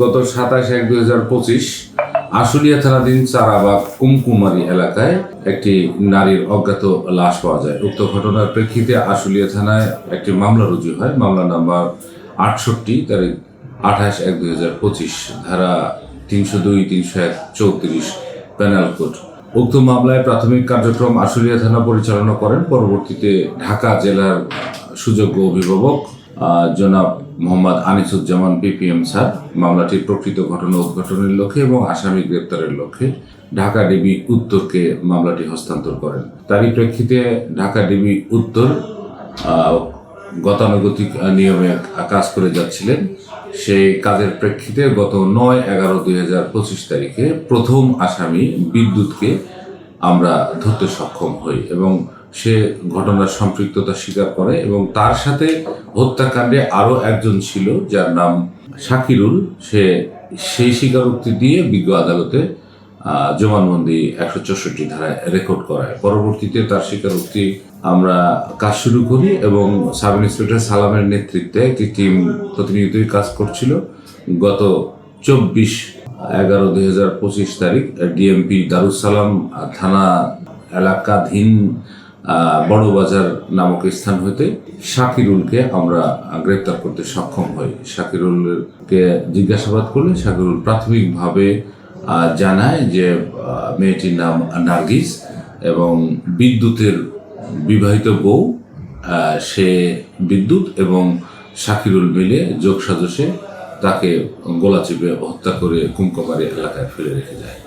গত সাতাশ এক দুই হাজার পঁচিশ আশুলিয়া থানাধীন চারাবাগ কুমকুমারী এলাকায় একটি নারীর অজ্ঞাত লাশ পাওয়া যায়। উক্ত ঘটনার প্রেক্ষিতে আশুলিয়া থানায় একটি মামলা রুজু হয়। মামলা নাম্বার আটষট্টি, তারিখ আঠাশ এক দুই হাজার পঁচিশ, ধারা তিনশো দুই, তিনশো এক, চৌত্রিশ প্যানেল কোড উক্ত মামলায় প্রাথমিক কার্যক্রম আশুলিয়া থানা পরিচালনা করেন পরবর্তীতে ঢাকা জেলার সুযোগ্য অভিভাবক জনাব মোহাম্মদ আনিসুজ্জামান বিপিএম স্যার। মামলাটির প্রকৃত ঘটনা উদ্ঘাটনের লক্ষ্যে এবং আসামি গ্রেপ্তারের লক্ষ্যে ঢাকা ডিবি উত্তরকে মামলাটি হস্তান্তর করেন। তারই প্রেক্ষিতে ঢাকা ডিবি উত্তর গতানুগতিক নিয়মে কাজ করে যাচ্ছিলেন। সেই কাজের প্রেক্ষিতে গত নয় এগারো দুই হাজার পঁচিশ তারিখে প্রথম আসামি বিদ্যুৎকে আমরা ধরতে সক্ষম হই এবং সে ঘটনার সম্পৃক্ততা স্বীকার করে এবং তার সাথে হত্যাকাণ্ডে আরও একজন ছিল, যার নাম শাকিরুল। সে সেই স্বীকারোক্তি দিয়ে বিজ্ঞ আদালতে জবানবন্দি একশো চৌষট্টি ধারায় রেকর্ড করায়। পরবর্তীতে তার স্বীকারোক্তি আমরা কাজ শুরু করি এবং সাব ইন্সপেক্টর সালামের নেতৃত্বে একটি টিম প্রতিনিয়তই কাজ করছিল। গত চব্বিশ এগারো দুই হাজার পঁচিশ তারিখ ডিএমপি দারুসালাম থানা এলাকাধীন বড়বাজার নামক স্থান হতে শাকিরুলকে আমরা গ্রেপ্তার করতে সক্ষম হই। শাকিরুলকে জিজ্ঞাসাবাদ করলে শাকিরুল প্রাথমিকভাবে জানায় যে মেয়েটির নাম নার্গিস এবং বিদ্যুতের বিবাহিত বউ সে বিদ্যুৎ এবং শাকিরুল মিলে যোগ সাজসে তাকে গোলা চেপে হত্যা করে কুমকুমারী এলাকায় ফেলে রেখে যায়।